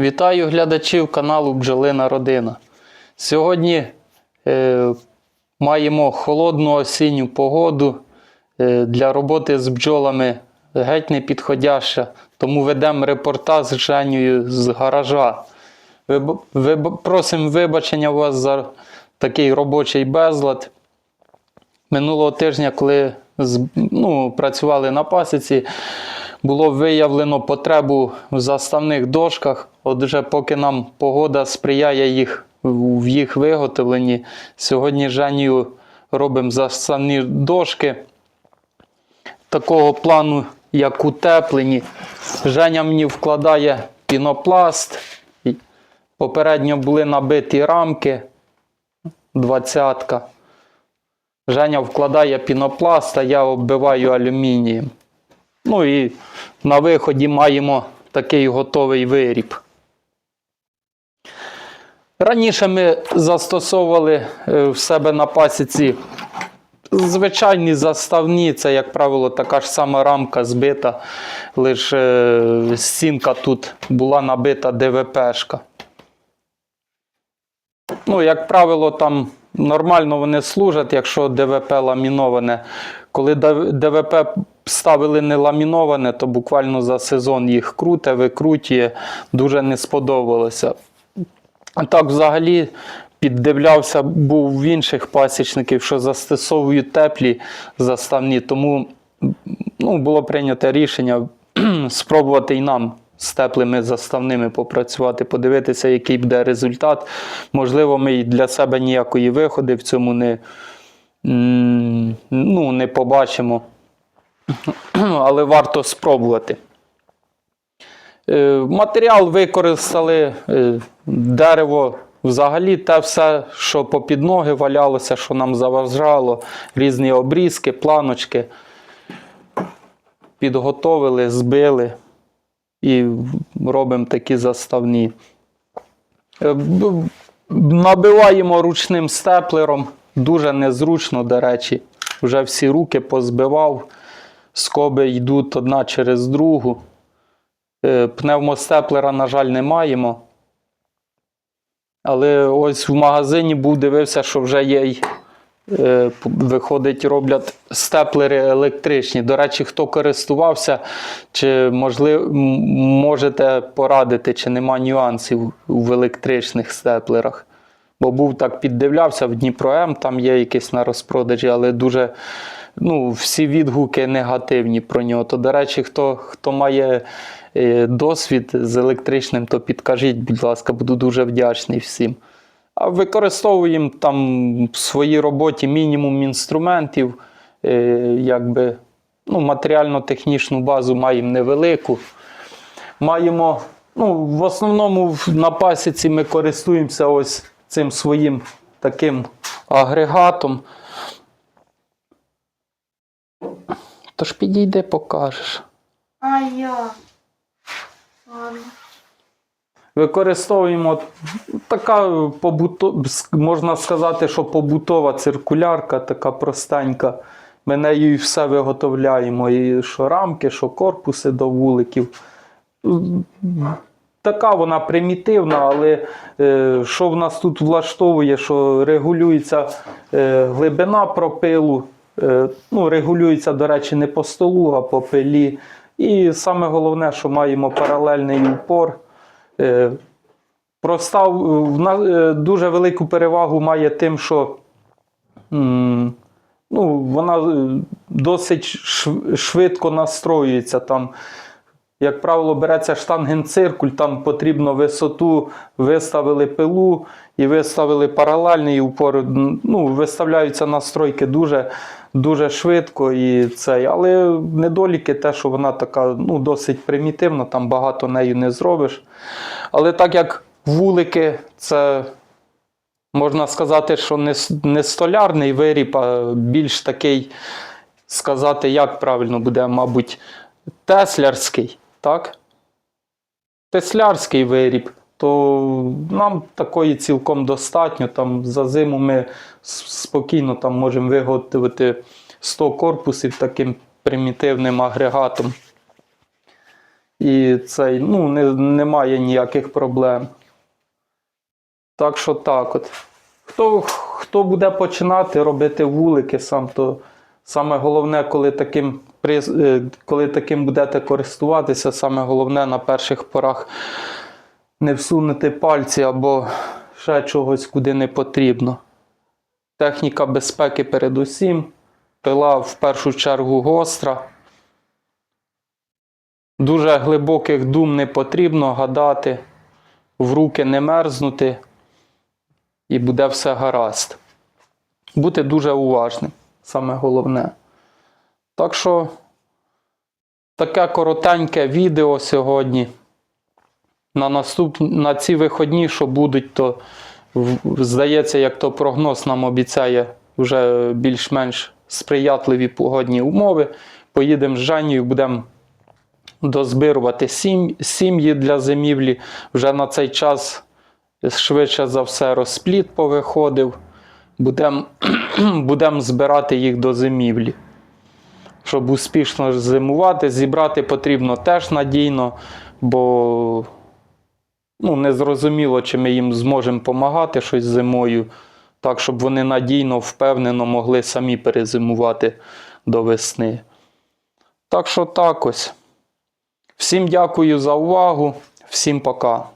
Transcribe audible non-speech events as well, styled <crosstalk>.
Вітаю глядачів каналу Бджолина Родина. Сьогодні е, маємо холодну осінню погоду е, для роботи з бджолами геть не підходяща, тому ведемо репортаж з Женєю з гаража. Виб- виб- Просимо вибачення у вас за такий робочий безлад. Минулого тижня, коли з- ну, працювали на пасіці, було виявлено потребу в заставних дошках. Отже, поки нам погода сприяє їх в їх виготовленні, сьогодні Женію робимо заставні дошки такого плану, як утеплені. Женя мені вкладає пінопласт. Попередньо були набиті рамки двадцятка. Женя вкладає пінопласт, а я оббиваю алюмінієм. Ну і на виході маємо такий готовий виріб. Раніше ми застосовували е, в себе на пасіці звичайні заставні, це, як правило, така ж сама рамка збита, лише е, стінка тут була набита ДВПшка. Ну, як правило, там нормально вони служать, якщо ДВП ламіноване. Коли ДВП ставили не ламіноване, то буквально за сезон їх круте, викрутює, дуже не сподобалося. А так, взагалі, піддивлявся, був в інших пасічників, що застосовують теплі заставні, тому ну, було прийнято рішення <clears throat> спробувати і нам з теплими заставними попрацювати, подивитися, який буде результат. Можливо, ми і для себе ніякої виходи в цьому не, ну, не побачимо. <clears throat> Але варто спробувати. Е, Матеріал використали е, дерево. Взагалі, те все, що попід ноги валялося, що нам заважало, різні обрізки, планочки. Підготовили, збили і робимо такі заставні. Е, Набиваємо ручним степлером, дуже незручно, до речі. Вже всі руки позбивав, скоби йдуть одна через другу. Е, Пневмостеплера, на жаль, не маємо. Але ось в магазині був, дивився, що вже є й, е, виходить, роблять степлери електричні. До речі, хто користувався, чи можливо, можете порадити, чи нема нюансів в електричних степлерах. Бо був так піддивлявся в Дніпро М, там є якісь на розпродажі, але дуже ну, всі відгуки негативні про нього. То, до речі, хто, хто має е, досвід з електричним, то підкажіть, будь ласка, буду дуже вдячний всім. А використовуємо там в своїй роботі мінімум інструментів, е, якби ну, матеріально-технічну базу маємо невелику. Маємо, ну, в основному на пасіці ми користуємося ось цим своїм таким агрегатом. Тож підійди, покажеш. А я. Ладно. Використовуємо така побуто, можна сказати, що побутова циркулярка, така простенька. Ми нею і все виготовляємо. І що рамки, що корпуси до вуликів. Така вона примітивна, але е, що в нас тут влаштовує, що регулюється е, глибина пропилу, е, ну, регулюється, до речі, не по столу, а по пилі. І саме головне, що маємо паралельний упор. Е, Простав е, дуже велику перевагу має тим, що ну, вона е, досить швидко настроюється. Там, як правило, береться штангенциркуль, там потрібно висоту, виставили пилу і виставили паралельний упор. Ну, виставляються настройки дуже, дуже швидко. І цей. Але недоліки те, що вона така ну, досить примітивна, там багато нею не зробиш. Але так як вулики це можна сказати, що не, не столярний виріб, а більш такий, сказати, як правильно буде, мабуть, теслярський, так? Теслярський виріб, то нам такої цілком достатньо. Там за зиму ми спокійно там можемо виготовити 100 корпусів таким примітивним агрегатом. І цей, ну, не, немає ніяких проблем. Так що так от. Хто, хто буде починати робити вулики сам, то саме головне, коли таким, приз- е, коли таким будете користуватися, саме головне на перших порах не всунути пальці або ще чогось, куди не потрібно. Техніка безпеки передусім. Пила в першу чергу гостра. Дуже глибоких дум не потрібно гадати, в руки не мерзнути, і буде все гаразд. Бути дуже уважним, саме головне. Так що таке коротеньке відео сьогодні. На, наступ... на ці виходні, що будуть, то здається, як то прогноз нам обіцяє вже більш-менш сприятливі погодні умови. Поїдемо з Женєю, будемо дозбирувати сім... сім'ї для зимівлі. Вже на цей час швидше за все розпліт повиходив. Будемо <clears throat> будем збирати їх до зимівлі. Щоб успішно зимувати, зібрати потрібно теж надійно, бо ну, не зрозуміло, чи ми їм зможемо допомагати щось зимою, так, щоб вони надійно, впевнено могли самі перезимувати до весни. Так що так ось. Всім дякую за увагу, всім пока.